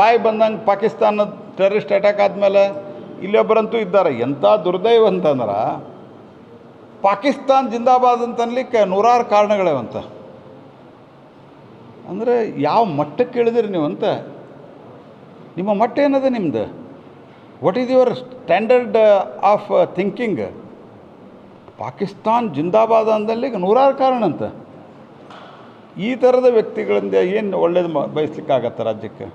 ಬಾಯಿ ಬಂದಂಗೆ ಪಾಕಿಸ್ತಾನದ ಟೆರರಿಸ್ಟ್ ಅಟ್ಯಾಕ್ ಆದಮೇಲೆ ಇಲ್ಲೊಬ್ಬರಂತೂ ಇದ್ದಾರೆ. ಎಂಥ ದುರ್ದೈವ ಅಂತಂದ್ರೆ ಪಾಕಿಸ್ತಾನ್ ಜಿಂದಾಬಾದ್ ಅಂತನ್ಲಿಕ್ಕೆ ನೂರಾರು ಕಾರಣಗಳೇವಂತ. ಅಂದರೆ ಯಾವ ಮಟ್ಟಕ್ಕೆ ಇಳಿದಿರಿ ನೀವು ನಿಮ್ಮ ಮಟ್ಟ ಏನದ ನಿಮ್ದು? What is your standard of thinking Pakistan ಜಿಂದಾಬಾದ್ ಅಂದಲ್ಲಿ ನೂರಾರು ಕಾರಣ ಅಂತ. ಈ ಥರದ ವ್ಯಕ್ತಿಗಳಿಂದ ಏನು ಒಳ್ಳೇದು ಬಯಸ್ಲಿಕ್ಕಾಗತ್ತೆ ರಾಜ್ಯಕ್ಕೆ?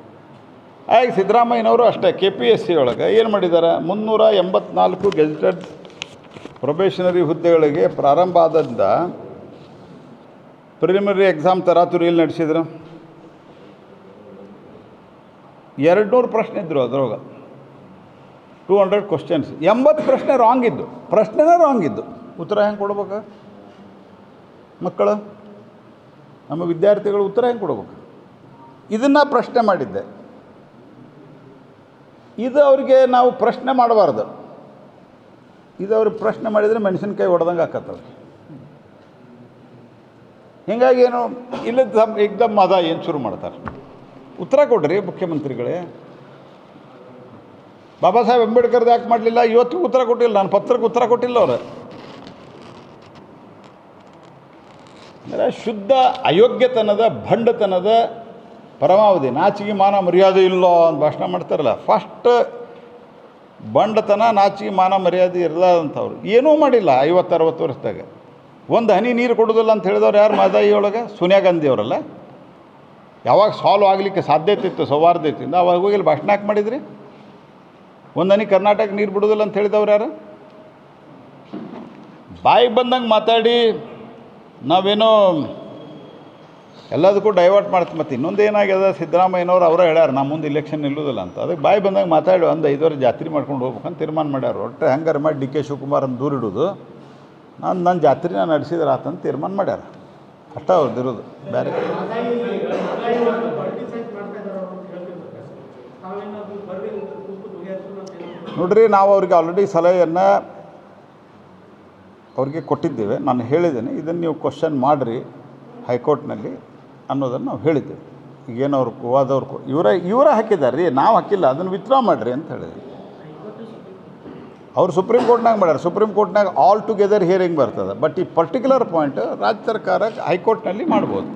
ಆಗ ಸಿದ್ದರಾಮಯ್ಯನವರು ಅಷ್ಟೇ ಕೆ ಪಿ ಎಸ್ ಸಿ ಒಳಗೆ ಏನು ಮಾಡಿದ್ದಾರೆ ಮುನ್ನೂರ ಎಂಬತ್ನಾಲ್ಕು ಗೆಜೆಟೆಡ್ ಪ್ರೊಬೇಷನರಿ ಹುದ್ದೆಗಳಿಗೆ ಪ್ರಾರಂಭ ಆದಿಂದ ಪ್ರಿಲಿಮಿನರಿ ಎಕ್ಸಾಮ್ ತರಾತುರಿಯಲ್ಲಿ ನಡೆಸಿದ್ರು. ಎರಡು ನೂರು ಪ್ರಶ್ನೆ ಇದ್ದರು ಅದ್ರೊಳಗೆ. ಟೂ ಹಂಡ್ರೆಡ್ ಕ್ವಶನ್ಸ್ ಎಂಬತ್ತು ಪ್ರಶ್ನೆ ರಾಂಗ್ ಇದ್ದು. ಪ್ರಶ್ನೆನೇ ರಾಂಗ್ ಇದ್ದು. ಉತ್ತರ ಹೆಂಗೆ ಕೊಡ್ಬೇಕು? ಮಕ್ಕಳು? ನಮ್ಮ ವಿದ್ಯಾರ್ಥಿಗಳು ಉತ್ತರ ಹೆಂಗೆ ಕೊಡ್ಬೇಕು? ಇದನ್ನು ಪ್ರಶ್ನೆ ಮಾಡಿದ್ದೆ. ಇದು ಅವ್ರಿಗೆ ನಾವು ಪ್ರಶ್ನೆ ಮಾಡಬಾರ್ದು. ಇದು ಅವ್ರಿಗೆ ಪ್ರಶ್ನೆ ಮಾಡಿದರೆ ಮೆಣಸಿನ್ಕಾಯಿ ಹೊಡೆದಂಗೆ ಆಕತ್ತವ ಹೀಗಾಗಿ ಏನು ಇಲ್ಲದ ಏಕ್ದಮ್ ಮದ ಏನು ಶುರು ಮಾಡ್ತಾರೆ? ಉತ್ತರ ಕೊಡ್ರಿ ಮುಖ್ಯಮಂತ್ರಿಗಳೇ. ಬಾಬಾ ಸಾಹೇಬ್ ಅಂಬೇಡ್ಕರ್ದು ಯಾಕೆ ಮಾಡಲಿಲ್ಲ? ಇವತ್ತಿಗೂ ಉತ್ತರ ಕೊಟ್ಟಿಲ್ಲ, ನಾನು ಪತ್ರಕ್ಕೆ ಉತ್ತರ ಕೊಟ್ಟಿಲ್ಲ ಅವರು. ಅಂದರೆ ಶುದ್ಧ ಅಯೋಗ್ಯತನದ, ಭಂಡತನದ ಪರಮಾವಧಿ ನಾಚಿಗೆ ಮಾನ ಮರ್ಯಾದೆ ಇಲ್ಲೋ ಅಂತ ಭಾಷಣ ಮಾಡ್ತಾರಲ್ಲ ಫಸ್ಟ್ ಬಂಡತನ ನಾಚಿಗೆ ಮಾನ ಮರ್ಯಾದೆ ಇರಲಾರ್ದಂಥವ್ರು. ಏನೂ ಮಾಡಿಲ್ಲ ಐವತ್ತು ಅರವತ್ತು ವರ್ಷದಾಗ. ಒಂದು ಹನಿ ನೀರು ಕೊಡೋದಿಲ್ಲ ಅಂತ ಹೇಳಿದವ್ರು ಯಾರು ಮಾದಾಯಿ ಒಳಗೆ? ಸೋನಿಯಾ ಗಾಂಧಿ ಅವರಲ್ಲ. ಯಾವಾಗ ಸಾಲ್ವ್ ಆಗಲಿಕ್ಕೆ ಸಾಧ್ಯತೆ ಇತ್ತು ಸೌಹಾರ್ದತೆಯಿಂದ ಅವಾಗ ಹೋಗಿ ಇಲ್ಲಿ ಭಾಷಣ ಹಾಕಿ ಮಾಡಿದ್ರಿ? ಒಂದು ಹನಿ ಕರ್ನಾಟಕ ನೀರು ಬಿಡೋದಿಲ್ಲ ಅಂತ ಹೇಳಿದವ್ರು ಯಾರು? ಬಾಯಿಗೆ ಬಂದಂಗೆ ಮಾತಾಡಿ, ನಾವೇನೋ ಎಲ್ಲದಕ್ಕೂ ಡೈವರ್ಟ್ ಮಾಡ್ತು ಮತ್ತು ಇನ್ನೊಂದು ಏನಾಗ್ಯದ ಸಿದ್ದರಾಮಯ್ಯನವ್ರು ಅವರೇ ಹೇಳ್ಯಾರ, ನಾ ಮುಂದೆ ಇಲೆಕ್ಷನ್ ನಿಲ್ಲುವುದಿಲ್ಲ ಅಂತ. ಅದಕ್ಕೆ ಬಾಯಿ ಬಂದಾಗ ಮಾತಾಡಿ ಒಂದು ಐದುವರೆ ಜಾತ್ರೆ ಮಾಡ್ಕೊಂಡು ಹೋಗ್ಬೇಕಂತ ತೀರ್ಮಾನ ಮಾಡ್ಯಾರ. ಒಟ್ಟು ಹೆಂಗಾರ ಮಾಡಿ ಡಿ ಕೆ ಶಿವಕುಮಾರನ್ನು ದೂರ ಇಡೋದು. ನಾನು ನನ್ನ ಜಾತ್ರೆನ ನಡೆಸಿದ್ರೆ ಆತಂತ ತೀರ್ಮಾನ ಮಾಡ್ಯಾರ. ಅಷ್ಟ ಅವ್ರದ್ದು ಇರೋದು. ಬೇರೆ ನೋಡ್ರಿ, ನಾವು ಅವ್ರಿಗೆ ಆಲ್ರೆಡಿ ಸಲಹೆಯನ್ನು ಅವ್ರಿಗೆ ಕೊಟ್ಟಿದ್ದೇವೆ. ನಾನು ಹೇಳಿದ್ದೇನೆ. ಇದನ್ನು ನೀವು ಕ್ವಶನ್ ಮಾಡಿರಿ. ಹೈಕೋರ್ಟ್ನಲ್ಲಿ ಅನ್ನೋದನ್ನು ನಾವು ಹೇಳಿದ್ದೇವೆ. ಈಗೇನು ಅವ್ರು ವಾದವ್ರು ಕೊ ಇವರ ಇವರ ಹಾಕಿದ್ದಾರೆ. ರೀ ನಾವು ಹಾಕಿಲ್ಲ ಅದನ್ನು ವಿತ್ಡ್ರಾ ಮಾಡಿರಿ ಅಂತ ಹೇಳಿದ್ವಿ ಅವ್ರು ಸುಪ್ರೀಂ ಕೋರ್ಟ್ನಾಗ ಮಾಡ್ಯಾರ. ಸುಪ್ರೀಂ ಕೋರ್ಟ್ನಾಗ ಆಲ್ ಟುಗೆದರ್ ಹಿಯರಿಂಗ್ ಬರ್ತದೆ. ಬಟ್ ಈ ಪರ್ಟಿಕ್ಯುಲರ್ ಪಾಯಿಂಟ್ ರಾಜ್ಯ ಸರ್ಕಾರ ಹೈಕೋರ್ಟ್ನಲ್ಲಿ ಮಾಡ್ಬೋದು.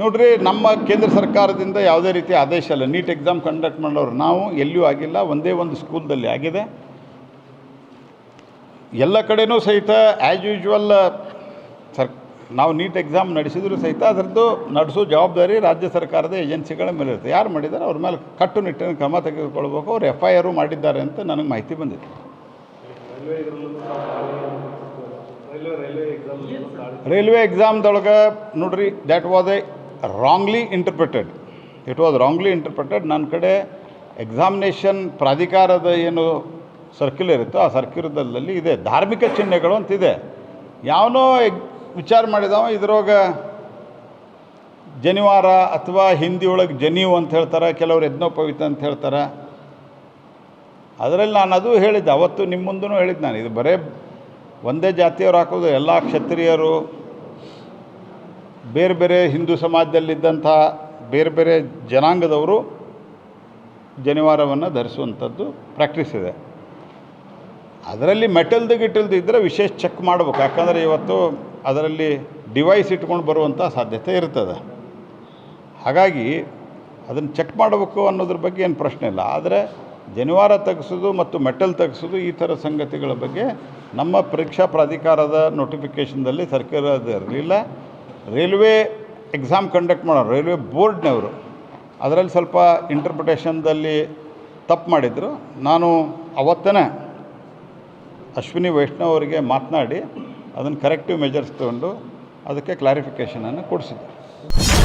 ನೋಡ್ರಿ ನಮ್ಮ ಕೇಂದ್ರ ಸರ್ಕಾರದಿಂದ ಯಾವುದೇ ರೀತಿ ಆದೇಶ ಇಲ್ಲ. ನೀಟ್ ಎಕ್ಸಾಮ್ ಕಂಡಕ್ಟ್ ಮಾಡೋರು ನಾವು ಎಲ್ಲಿಯೂ ಆಗಿಲ್ಲ. ಒಂದೇ ಒಂದು ಸ್ಕೂಲ್ದಲ್ಲಿ ಆಗಿದೆ. ಎಲ್ಲ ಕಡೆಯೂ ಸಹಿತ ಆ್ಯಸ್ ಯೂಶ್ವಲ್ ಸರ್, ನಾವು ನೀಟ್ ಎಕ್ಸಾಮ್ ನಡೆಸಿದ್ರು ಸಹಿತ ಅದರದ್ದು ನಡೆಸೋ ಜವಾಬ್ದಾರಿ ರಾಜ್ಯ ಸರ್ಕಾರದ ಏಜೆನ್ಸಿಗಳ ಮೇಲೆ ಇರುತ್ತೆ. ಯಾರು ಮಾಡಿದ್ದಾರೆ? ಅವ್ರ ಮೇಲೆ ಕಟ್ಟುನಿಟ್ಟಿನ ಕ್ರಮ ತೆಗೆದುಕೊಳ್ಬೇಕು. ಅವ್ರು ಎಫ್ ಐ ಆರು ಮಾಡಿದ್ದಾರೆ ಅಂತ ನನಗೆ ಮಾಹಿತಿ ಬಂದಿದೆ. ರೈಲ್ವೆ ಎಕ್ಸಾಮ್ದೊಳಗೆ ನೋಡ್ರಿ that was a wrongly interpreted it was wrongly interpreted ನನ್ನ ಕಡೆ ಎಕ್ಸಾಮಿನೇಷನ್ ಪ್ರಾಧಿಕಾರದ ಏನು ಸರ್ಕ್ಯುಲರ್ ಇತ್ತು ಆ ಸರ್ಕ್ಯುಲರ್ದಲ್ಲಿ ಇದೆ. ಧಾರ್ಮಿಕ ಚಿಹ್ನೆಗಳು ಅಂತಿದೆ. ಯಾವನೋ ವಿಚಾರ ಮಾಡಿದವ ಇದ್ರೊಳಗೆ ಜನಿವಾರ ಅಥವಾ ಹಿಂದಿ ಒಳಗೆ ಜನಿವು ಅಂತ ಹೇಳ್ತಾರೆ, ಕೆಲವರು ಯಜ್ಞೋಪವಿತ ಅಂತ ಹೇಳ್ತಾರೆ. ಅದರಲ್ಲಿ ನಾನು ಅದು ಹೇಳಿದ್ದೆ, ಅವತ್ತು ನಿಮ್ಮ ಮುಂದೂ ಹೇಳಿದ್ದು ನಾನು. ಇದು ಬರೇ ಒಂದೇ ಜಾತಿಯವರು ಹಾಕೋದು, ಎಲ್ಲ ಕ್ಷತ್ರಿಯರು, ಬೇರೆ ಬೇರೆ ಹಿಂದೂ ಸಮಾಜದಲ್ಲಿದ್ದಂಥ ಬೇರೆ ಬೇರೆ ಜನಾಂಗದವರು ಜನಿವಾರವನ್ನು ಧರಿಸುವಂಥದ್ದು ಪ್ರಾಕ್ಟೀಸ್ ಇದೆ. ಅದರಲ್ಲಿ ಮೆಟಲ್ದು ಗಿಟಲ್ದು ಇದ್ದರೆ ವಿಶೇಷ ಚೆಕ್ ಮಾಡ್ಬೇಕು. ಯಾಕಂದರೆ ಇವತ್ತು ಅದರಲ್ಲಿ ಡಿವೈಸ್ ಇಟ್ಕೊಂಡು ಬರುವಂಥ ಸಾಧ್ಯತೆ ಇರ್ತದೆ. ಹಾಗಾಗಿ ಅದನ್ನು ಚೆಕ್ ಮಾಡಬೇಕು ಅನ್ನೋದ್ರ ಬಗ್ಗೆ ಏನು ಪ್ರಶ್ನೆ ಇಲ್ಲ. ಆದರೆ ಜನಿವಾರ ತೆಗೆಸೋದು ಮತ್ತು ಮೆಟಲ್ ತೆಗೆಸೋದು ಈ ಥರ ಸಂಗತಿಗಳ ಬಗ್ಗೆ ನಮ್ಮ ಪರೀಕ್ಷಾ ಪ್ರಾಧಿಕಾರದ ನೋಟಿಫಿಕೇಷನ್ದಲ್ಲಿ ಸರ್ಕಾರದ ಇರಲಿಲ್ಲ. ರೈಲ್ವೆ ಎಕ್ಸಾಮ್ ಕಂಡಕ್ಟ್ ಮಾಡೋರು, ರೈಲ್ವೆ ಬೋರ್ಡ್ನವರು, ಅದರಲ್ಲಿ ಸ್ವಲ್ಪ ಇಂಟರ್ಪ್ರಿಟೇಷನ್ದಲ್ಲಿ ತಪ್ಪು ಮಾಡಿದರು. ನಾನು ಅವತ್ತನೇ ಅಶ್ವಿನಿ ವೈಷ್ಣವ್ ಅವರಿಗೆ ಮಾತನಾಡಿ ಅದನ್ನು ಕರೆಕ್ಟಿವ್ ಮೆಜರ್ಸ್ ತಗೊಂಡು ಅದಕ್ಕೆ ಕ್ಲಾರಿಫಿಕೇಷನನ್ನು ಕೊಡಿಸಿದ್ದೆ